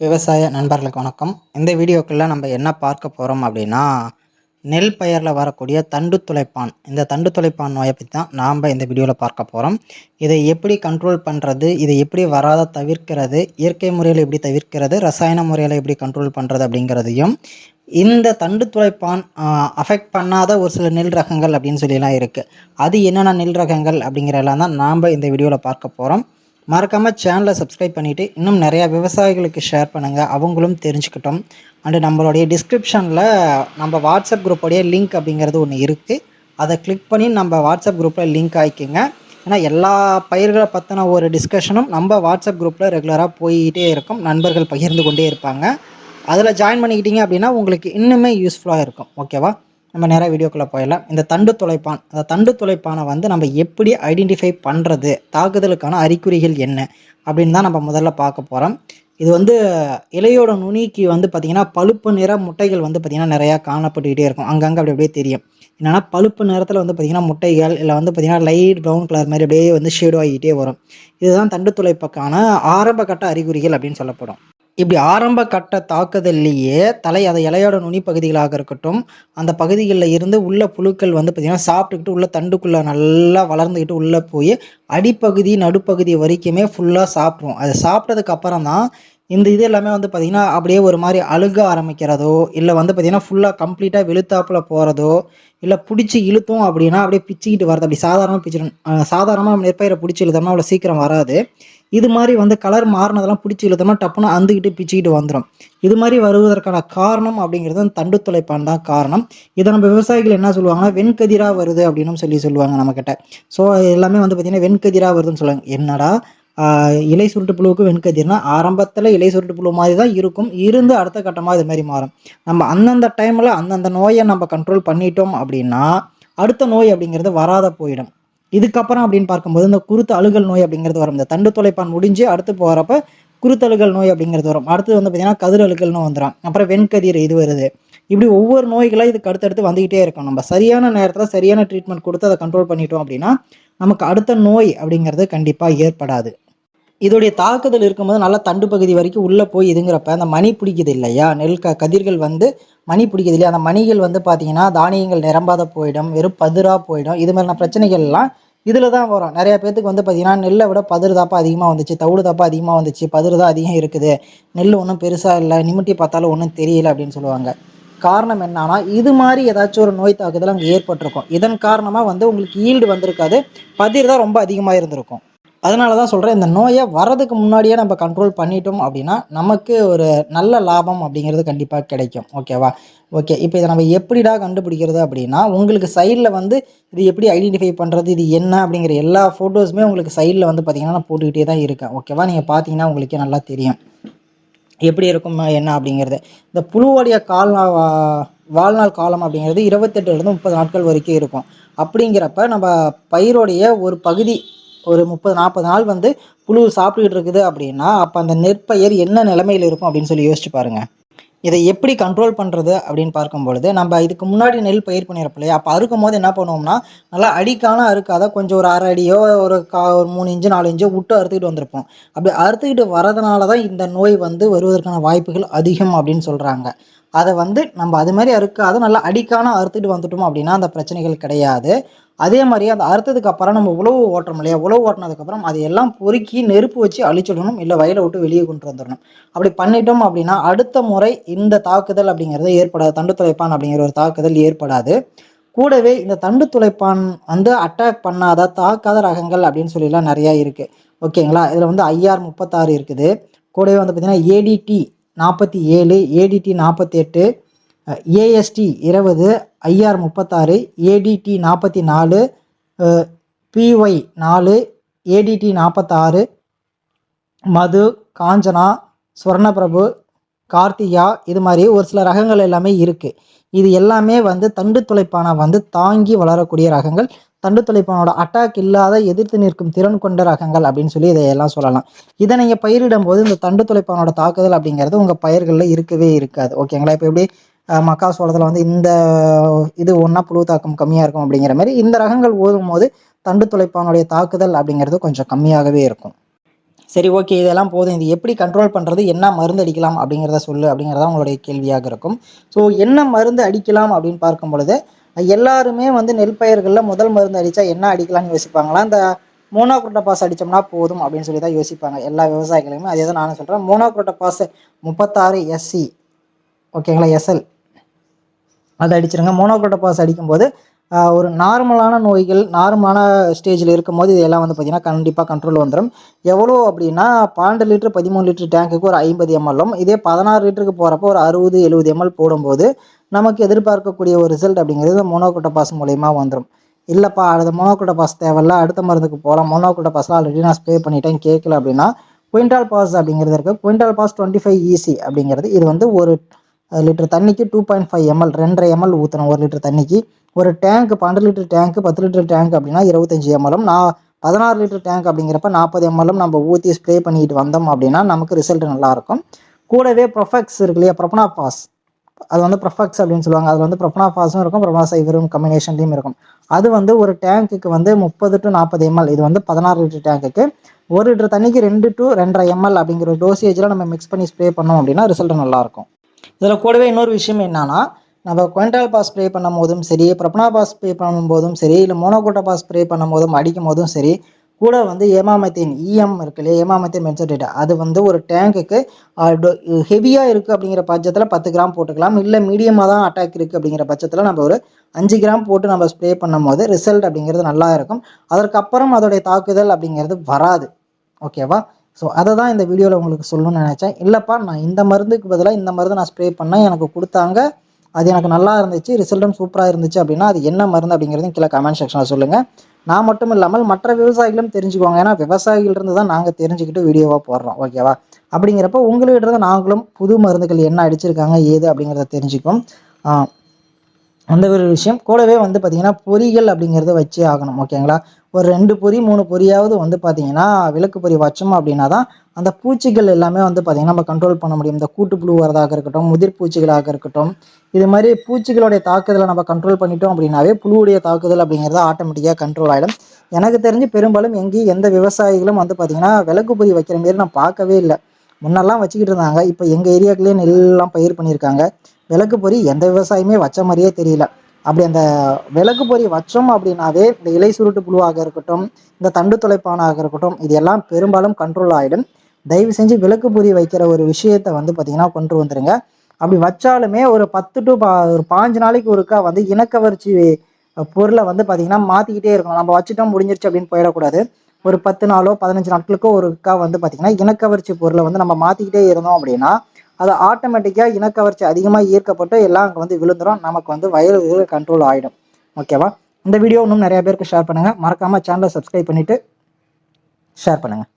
விவசாய நண்பர்களுக்கு வணக்கம். இந்த வீடியோக்குள்ள நம்ம என்ன பார்க்க போகிறோம் அப்படின்னா நெல் பயிரில் வரக்கூடிய தண்டு துளைப்பான். இந்த தண்டு துளைப்பான் நோயை பற்றி தான் நாம் இந்த வீடியோவில் பார்க்க போகிறோம் இதை எப்படி கண்ட்ரோல் பண்ணுறது இதை எப்படி வராத தவிர்க்கிறது இயற்கை முறையில் எப்படி தவிர்க்கிறது ரசாயன முறையில் எப்படி கண்ட்ரோல் பண்ணுறது அப்படிங்கிறதையும் இந்த தண்டு துளைப்பான் அஃபெக்ட் பண்ணாத ஒரு சில நெல் ரகங்கள் அப்படின்னு சொல்லிலாம் இருக்குது அது என்னென்ன நெல் ரகங்கள் அப்படிங்கிறதெல்லாம் தான் நாம் இந்த வீடியோவில் பார்க்க போகிறோம் மறக்காமல் சேனலை சப்ஸ்கிரைப் பண்ணிவிட்டு இன்னும் நிறையா விவசாயிகளுக்கு ஷேர் பண்ணுங்கள் அவங்களும் தெரிஞ்சுக்கிட்டோம். அண்டு நம்மளுடைய டிஸ்கிரிப்ஷனில் நம்ம வாட்ஸ்அப் குரூப்போடைய லிங்க் அப்படிங்கிறது ஒன்று இருக்குது அதை கிளிக் பண்ணி நம்ம வாட்ஸ்அப் குரூப்பில் லிங்க் ஆகிக்கிங்க ஏன்னா எல்லா பயிர்களை பற்றின ஒரு டிஸ்கஷனும் நம்ம வாட்ஸ்அப் குரூப்பில் ரெகுலராக போயிட்டே இருக்கும். நண்பர்கள் பகிர்ந்து கொண்டே இருப்பாங்க. அதில் ஜாயின் பண்ணிக்கிட்டீங்க அப்படின்னா உங்களுக்கு இன்னுமே யூஸ்ஃபுல்லாக இருக்கும். ஓகேவா நம்ம நேராக வீடியோக்குள்ளே போயிடலாம். இந்த தண்டு துளைப்பான் அந்த தண்டு துளைப்பானை வந்து நம்ம எப்படி ஐடென்டிஃபை பண்ணுறது தாக்குதலுக்கான அறிகுறிகள் என்ன அப்படின்னு தான் நம்ம முதல்ல பார்க்க போகிறோம் இது வந்து இலையோட நுனிக்கு வந்து பார்த்திங்கன்னா பழுப்பு நிற முட்டைகள் வந்து பார்த்திங்கன்னா நிறையா காணப்பட்டுக்கிட்டே இருக்கும். அங்கங்கே அப்படி அப்படியே தெரியும். என்னென்னா பழுப்பு நிறத்தில் வந்து பார்த்திங்கன்னா முட்டைகள் இல்லை வந்து பார்த்திங்கன்னா லைட் ப்ரௌன் கலர் மாதிரி அப்படியே வந்து ஷேடு ஆகிட்டே வரும். இதுதான் தண்டு துளைப்புக்கான ஆரம்ப கட்ட அறிகுறிகள் அப்படின்னு சொல்லப்படும். இப்படி ஆரம்ப கட்ட தாக்குதல்லையே தலை அதை இலையோட நுனி பகுதிகளாக இருக்கட்டும் அந்த பகுதிகளில் இருந்து உள்ள புழுக்கள் வந்து பார்த்திங்கன்னா சாப்பிட்டுக்கிட்டு உள்ள தண்டுக்குள்ளே நல்லா வளர்ந்துக்கிட்டு உள்ளே போய் அடிப்பகுதி நடுப்பகுதி வரைக்குமே ஃபுல்லாக சாப்பிடும். அதை சாப்பிட்டதுக்கு அப்புறம் தான் இந்த இது எல்லாமே வந்து பார்த்திங்கன்னா அப்படியே ஒரு மாதிரி அழுக ஆரம்பிக்கிறதோ இல்லை வந்து பார்த்திங்கன்னா ஃபுல்லாக கம்ப்ளீட்டாக வெளுத்தாப்பில் போகிறதோ இல்லை பிடிச்சி இழுத்தோம் அப்படின்னா அப்படியே பிச்சுக்கிட்டு வரது அப்படி சாதாரணமாக பிச்சிடும் சாதாரணமாக நெற்பயிரை பிடிச்சி இழுத்தோம்னா அவ்வளோ சீக்கிரம் வராது. இது மாதிரி வந்து கலர் மாறினதெல்லாம் பிடிச்சி இழுத்தோம்னா டப்புன்னு அந்துக்கிட்டு பிச்சுக்கிட்டு வந்துடும் இது மாதிரி வருவதற்கான காரணம் அப்படிங்கிறது தண்டு துளைப்பான் தான் காரணம். இதை நம்ம விவசாயிகள் என்ன சொல்லுவாங்கன்னா வெண்கதிராக வருது அப்படின்னு சொல்லி சொல்லுவாங்க நம்மக்கிட்ட. ஸோ எல்லாமே வந்து பார்த்திங்கன்னா வெண்கதிராக வருதுன்னு சொல்லுவாங்க. என்னடா? இலை சுருட்டு புழுவுக்கு வெண்கதிர்னா ஆரம்பத்தில் இலை சுருட்டு புழு மாதிரி தான் இருக்கும். இருந்து அடுத்த கட்டமாக இது மாதிரி மாறும். நம்ம அந்தந்த டைமில் அந்தந்த நோயை நம்ம கண்ட்ரோல் பண்ணிட்டோம் அப்படின்னா அடுத்த நோய் அப்படிங்கிறது வராத போயிடும். இதுக்கப்புறம் அப்படின்னு பார்க்கும்போது இந்த குருத்து அழுகல் நோய் அப்படிங்கிறது வரும். இந்த தண்டு தொலைப்பான் முடிஞ்சு அடுத்து போகிறப்ப குருத்தழுகல் நோய் அப்படிங்கிறது வரும். அடுத்து வந்து பார்த்தீங்கன்னா கதிர் அழுகல்னு வந்துடும் அப்புறம் வெண்கதிர் இது வருது. இப்படி ஒவ்வொரு நோய்களாக இதுக்கு அடுத்தடுத்து வந்துக்கிட்டே இருக்கும் நம்ம சரியான நேரத்தில் சரியான ட்ரீட்மெண்ட் கொடுத்து அதை கண்ட்ரோல் பண்ணிட்டோம் அப்படின்னா நமக்கு அடுத்த நோய் அப்படிங்கிறது கண்டிப்பாக ஏற்படாது. இதோடைய தாக்குதல் இருக்கும்போது நல்லா தண்டு பகுதி வரைக்கும் உள்ளே போய் இதுங்கிறப்ப அந்த மணி பிடிக்குது இல்லையா? நெல் க கதிர்கள் வந்து மணி பிடிக்குது இல்லையா? அந்த மணிகள் வந்து பார்த்தீங்கன்னா தானியங்கள் நிரம்பாத போயிடும் வெறும் பதிராக போயிடும். இது மாதிரியான பிரச்சனைகள்லாம் இதில் தான் வரும். நிறைய பேர்த்துக்கு வந்து பார்த்தீங்கன்னா நெல்லை விட பதிரு தாப்பா அதிகமாக வந்துச்சு தவிடு தாப்பா அதிகமாக வந்துச்சு பதிரு தான் அதிகம் இருக்குது. நெல் ஒன்றும் பெருசாக இல்லை நிமிட்டி பார்த்தாலும் ஒன்றும் தெரியல அப்படின்னு சொல்லுவாங்க. காரணம் என்னன்னா இது மாதிரி ஏதாச்சும் ஒரு நோய் தாக்குதல் அங்கே ஏற்பட்டிருக்கும். இதன் காரணமாக வந்து உங்களுக்கு ஈல்டு வந்திருக்காது பதிர் தான் ரொம்ப அதிகமாக இருந்திருக்கும். அதனால தான் சொல்கிறேன் இந்த நோயை வரதுக்கு முன்னாடியே நம்ம கண்ட்ரோல் பண்ணிட்டோம் அப்படின்னா நமக்கு ஒரு நல்ல லாபம் அப்படிங்கிறது கண்டிப்பாக கிடைக்கும். ஓகேவா ஓகே இப்போ இதை நம்ம எப்படிடா கண்டுபிடிக்கிறது அப்படின்னா உங்களுக்கு சைடில் வந்து இது எப்படி ஐடென்டிஃபை பண்ணுறது இது என்ன அப்படிங்கிற எல்லா ஃபோட்டோஸுமே உங்களுக்கு சைடில் வந்து பார்த்திங்கன்னா நான் போட்டுக்கிட்டே தான் இருக்கேன். ஓகேவா நீங்கள் பார்த்தீங்கன்னா உங்களுக்கே நல்லா தெரியும். எப்படி இருக்கும் என்ன அப்படிங்கிறது. இந்த புழுவோடைய கால் வாழ்நாள் காலம் அப்படிங்கிறது இருபத்தெட்டுலேருந்து முப்பது நாட்கள் வரைக்கும் இருக்கும். அப்படிங்கிறப்ப நம்ம பயிரோடைய ஒரு பகுதி ஒரு முப்பது நாற்பது நாள் வந்து புழு சாப்பிட்டுக்கிட்டு இருக்குது அப்படின்னா அப்போ அந்த நெற்பயிர் என்ன நிலைமையில் இருக்கும் அப்படின்னு சொல்லி யோசிச்சு பாருங்கள் இதை எப்படி கண்ட்ரோல் பண்ணுறது அப்படின்னு பார்க்கும் பொழுது நம்ம இதுக்கு முன்னாடி நெல் பயிர் பண்ணியிருப்போம் இல்லையா? அப்போ அறுக்கும் போது என்ன பண்ணுவோம்னா நல்லா அடிக்கான அறுக்காத கொஞ்சம் ஒரு அரை அடியோ ஒரு கா ஒரு மூணு இன்ச்சு நாலு இன்ச்சோ விட்டு அறுத்துக்கிட்டு வந்திருப்போம். அப்படி அறுத்துக்கிட்டு வரதுனால தான் இந்த நோய் வந்து வருவதற்கான வாய்ப்புகள் அதிகம் அப்படின்னு சொல்கிறாங்க அதை வந்து நம்ம அது மாதிரி அறுக்காத நல்லா அடிக்கான அறுத்துட்டு வந்துட்டோம் அப்படின்னா அந்த பிரச்சனைகள் கிடையாது. அதே மாதிரி அந்த அறுத்ததுக்கு அப்புறம் நம்ம உழவு ஓட்டுறோம் இல்லையா? உழவு ஓட்டினதுக்கப்புறம் அதை எல்லாம் பொறுக்கி நெருப்பு வச்சு அழிச்சிடணும் இல்லை வயலை விட்டு வெளியே கொண்டு வந்துடணும். அப்படி பண்ணிட்டோம் அப்படின்னா அடுத்த முறை இந்த தாக்குதல் அப்படிங்கிறது ஏற்படாது. தண்டு துளைப்பான் அப்படிங்கிற ஒரு தாக்குதல் ஏற்படாது. கூடவே இந்த தண்டு துளைப்பான் வந்து அட்டாக் பண்ணாத தாக்காத ரகங்கள் அப்படின்னு சொல்லிலாம் நிறையா இருக்குது ஓகேங்களா? இதில் வந்து ஐஆர் முப்பத்தாறு இருக்குது. கூடவே வந்து பார்த்திங்கன்னா ஏடிடி நாற்பத்தி ஏழு ஏடிடி நாற்பத்தி எட்டு ஏஎஸ்டி இருபது ஐஆர் முப்பத்தாறு ஏடிடி நாற்பத்தி நாலு பிஒய் நாலு ஏடிடி நாற்பத்தாறு மது காஞ்சனா ஸ்வர்ணபிரபு கார்த்திகா இது மாதிரி ஒரு சில ரகங்கள் எல்லாமே இருக்குது இது எல்லாமே வந்து தண்டு துளைப்பானை வந்து தாங்கி வளரக்கூடிய ரகங்கள். தண்டு துளைப்பானோட அட்டாக் இல்லாத எதிர்த்து நிற்கும் திறன் கொண்ட ரகங்கள் அப்படின்னு சொல்லி இதையெல்லாம் சொல்லலாம். இதை நீங்கள் பயிரிடும் போது இந்த தண்டு துளைப்பானோட தாக்குதல் அப்படிங்கிறது உங்கள் பயிர்களில் இருக்கவே இருக்காது. ஓகேங்களா இப்போ எப்படி மக்காசோளத்தில் வந்து இந்த இது ஒன்றா புழு தாக்கம் கம்மியாக இருக்கும் அப்படிங்கிற மாதிரி இந்த ரகங்கள் ஓதும் போது தண்டு துளைப்பானுடைய தாக்குதல் அப்படிங்கிறது கொஞ்சம் கம்மியாகவே இருக்கும். சரி ஓகே இதெல்லாம் போதும். இது எப்படி கண்ட்ரோல் பண்ணுறது என்ன மருந்து அடிக்கலாம் அப்படிங்கிறத சொல்லு அப்படிங்கிறத உங்களுடைய கேள்வியாக இருக்கும். ஸோ என்ன மருந்து அடிக்கலாம் அப்படின்னு பார்க்கும் பொழுது எல்லாருமே வந்து நெல் பயிர்களில் முதல் மருந்து அடித்தா என்ன அடிக்கலாம்னு யோசிப்பாங்களா? இந்த மோனோக்ரோட்டபாஸ் அடித்தோம்னா போதும் அப்படின்னு சொல்லி தான் யோசிப்பாங்க. எல்லா விவசாயிகளுமே அதே தான் நானும் சொல்கிறேன் மோனோக்ரோட்டபாஸ் முப்பத்தாறு எஸ்சி ஓகேங்களா? எஸ்எல் அதை அடிச்சிருங்க. மோனோக்ரோட்டபாஸ் அடிக்கும்போது ஒரு நார்மலான நோய்கள் நார்மலான ஸ்டேஜில் இருக்கும்போது இதெல்லாம் வந்து பார்த்திங்கன்னா கண்டிப்பாக கண்ட்ரோல் வந்துடும் எவ்வளோ அப்படின்னா பன்னெண்டு லிட்டர் பதிமூணு லிட்டர் டேங்குக்கு ஒரு ஐம்பது எம்எல்லும் இதே பதினாறு லிட்டருக்கு போகிறப்போ ஒரு அறுபது எழுபது எம்எல் போடும்போது நமக்கு எதிர்பார்க்கக்கூடிய ஒரு ரிசல்ட் அப்படிங்கிறது மோனோக்ரோட்டோபாஸ் மூலயமா வந்துடும் இல்லைப்பா அது மோனோக்ரோட்டோபாஸ் தேவையில்ல அடுத்த மருந்துக்கு போகலாம் மோனோக்ரோட்டோபாஸ்லாம் ஆல்ரெடி நான் ஸ்ப்ரே பண்ணிட்டேன் கேட்கல அப்படின்னா குவிண்டால் பாஸ் அப்படிங்கிறது இருக்குது quintal pass twenty five EC அப்படிங்கிறது இது வந்து ஒரு லிட்டர் தண்ணிக்கு டூ பாயிண்ட் ஃபைவ் எம்எல் ரெண்டரை எம்எல் ஊற்றணும் ஒரு லிட்டர் தண்ணிக்கு. ஒரு டேங்க் பன்னெண்டு லிட்டர் டேங்க் பத்து லிட்டர் டேங்க் அப்படின்னா இருபத்தஞ்சி எம்எல்லும் நான் பதினாறு லிட்டர் டேங்க் அப்படிங்கிறப்ப நாற்பது எம்எல்லும் நம்ம ஊற்றி ஸ்ப்ரே பண்ணிட்டு வந்தோம் அப்படின்னா நமக்கு ரிசல்ட் நல்லாயிருக்கும். கூடவே ப்ரொஃபெக்ஸ் இருக்கு இல்லையா? ப்ரொபனா பாஸ் அது வந்து ப்ரொஃபெக்ஸ் அப்படின்னு சொல்லுவாங்க. அதில் வந்து ப்ரொபனா பாஸும் இருக்கும் ப்ரொபனா சைவரும் கம்பினேஷன்லையும் இருக்கும். அது வந்து ஒரு டேங்க்குக்கு வந்து முப்பது டு நாற்பது எம்எல் இது வந்து பதினாறு லிட்டர் டேங்க்குக்கு ஒரு லிட்டர் தண்ணிக்கு ரெண்டு டு ரெண்டரை எம்எல் அப்படிங்கிற டோசேஜில் நம்ம மிக்ஸ் பண்ணி ஸ்ப்ரே பண்ணோம் அப்படின்னா ரிசல்ட் நல்லாயிருக்கும். இதில் கூடவே இன்னொரு விஷயம் என்னன்னா நம்ம குவெண்டால் பாஸ் ஸ்ப்ரே பண்ணும் போதும் சரி பிரபனா பாஸ் ஸ்ப்ரே பண்ணும்போதும் சரி இல்லை மோனோகோட்டா பாஸ் ஸ்ப்ரே பண்ணும் போதும் அடிக்கும் போதும் சரி கூட வந்து ஏமாமத்தின் இஎம் இருக்கு இல்லையா? ஏமாமத்தின் மென்சோடேட் அது வந்து ஒரு டேங்குக்கு ஹெவியாக இருக்குது அப்படிங்கிற பட்சத்தில் பத்து கிராம் போட்டுக்கலாம். இல்லை மீடியமாக தான் அட்டாக் இருக்குது அப்படிங்கிற பட்சத்தில் நம்ம ஒரு அஞ்சு கிராம் போட்டு நம்ம ஸ்ப்ரே பண்ணும் போது ரிசல்ட் அப்படிங்கிறது நல்லா இருக்கும். அதற்கப்புறம் அதோடைய தாக்குதல் அப்படிங்கிறது வராது. ஓகேவா ஸோ அதை தான் இந்த வீடியோவில் உங்களுக்கு சொல்லணும்னு நினச்சேன். இல்லைப்பா நான் இந்த மருந்துக்கு பதிலாக இந்த மருந்து நான் ஸ்ப்ரே பண்ணேன் எனக்கு கொடுத்தாங்க. அது எனக்கு நல்லா இருந்துச்சு ரிசல்ட்டும் சூப்பராக இருந்துச்சு அப்படின்னா அது என்ன மருந்து அப்படிங்கிறதையும் கீழே கமெண்ட் செக்ஷனில் சொல்லுங்கள் நான் மட்டும் இல்லாமல் மற்ற விவசாயிகளும் தெரிஞ்சுக்குவாங்க. ஏன்னா விவசாயிகள்ருந்து தான் நாங்கள் தெரிஞ்சுக்கிட்டு வீடியோவாக போடுறோம். ஓகேவா அப்படிங்கிறப்ப உங்கள்கிட்ட இருந்து நாங்களும் புது மருந்துகள் என்ன அடிச்சிருக்காங்க ஏது அப்படிங்கிறத தெரிஞ்சுக்கும் அந்த ஒரு விஷயம். கூடவே வந்து பார்த்தீங்கன்னா பொறிகள் அப்படிங்கிறத வச்சே ஆகணும் ஓகேங்களா ஒரு ரெண்டு பொறி மூணு பொரியாவது வந்து பார்த்தீங்கன்னா விளக்கு பொறி வச்சோம் அப்படின்னா தான் அந்த பூச்சிகள் எல்லாமே வந்து பார்த்தீங்கன்னா நம்ம கண்ட்ரோல் பண்ண முடியும். இந்த கூட்டுப்புழு வரதாக இருக்கட்டும் முதிர் பூச்சிகளாக இருக்கட்டும். இது மாதிரி பூச்சிகளுடைய தாக்குதலை நம்ம கண்ட்ரோல் பண்ணிட்டோம் அப்படின்னாவே புழுவுடைய தாக்குதல் அப்படிங்கிறது ஆட்டோமேட்டிக்காக கண்ட்ரோல் ஆகிடும் எனக்கு தெரிஞ்சு பெரும்பாலும் எங்கேயும் எந்த விவசாயிகளும் வந்து பார்த்தீங்கன்னா விளக்கு பொறி வைக்கிற மாரி நான் பார்க்கவே இல்லை. முன்னெல்லாம் வச்சுக்கிட்டு இருந்தாங்க. இப்போ எங்கள் ஏரியாக்குள்ளேயே நெல்லாம் பயிர் பண்ணியிருக்காங்க. விளக்கு பொறி எந்த விவசாயமே வச்ச மாதிரியே தெரியல. அப்படி அந்த விளக்கு பொறி வச்சோம் அப்படின்னாவே இந்த இலை சுருட்டு புழுவாக இருக்கட்டும் இந்த தண்டு துளைப்பானாக இருக்கட்டும் இது எல்லாம் பெரும்பாலும் கண்ட்ரோல் ஆகிடும் தயவு செஞ்சு விளக்கு பொறி வைக்கிற ஒரு விஷயத்த வந்து பார்த்தீங்கன்னா கொண்டு வந்துருங்க. அப்படி வச்சாலுமே ஒரு பத்து டு பா ஒரு பாஞ்சு நாளைக்கு ஒருக்கா வந்து இனக்கவர்ச்சி பொருளை வந்து பார்த்தீங்கன்னா மாற்றிக்கிட்டே இருக்கணும். நம்ம வச்சுட்டோம் முடிஞ்சிருச்சு அப்படின்னு போயிடக்கூடாது. ஒரு பத்து நாளோ பதினஞ்சு நாட்களுக்கோ ஒருக்கா வந்து பார்த்தீங்கன்னா இனக்கவர்ச்சி பொருளை வந்து நம்ம மாற்றிக்கிட்டே இருந்தோம் அப்படின்னா அது ஆட்டோமேட்டிக்காக இனக்கவர்ச்சி அதிகமாக ஈர்க்கப்பட்டு எல்லாம் அங்கே வந்து விழுந்துடும் நமக்கு வந்து வயல் கண்ட்ரோல் ஆகிடும் ஓகேவா இந்த வீடியோ இன்னும் நிறைய பேருக்கு ஷேர் பண்ணுங்கள் மறக்காமல் சேனலை சப்ஸ்கிரைப் பண்ணிவிட்டு ஷேர் பண்ணுங்கள்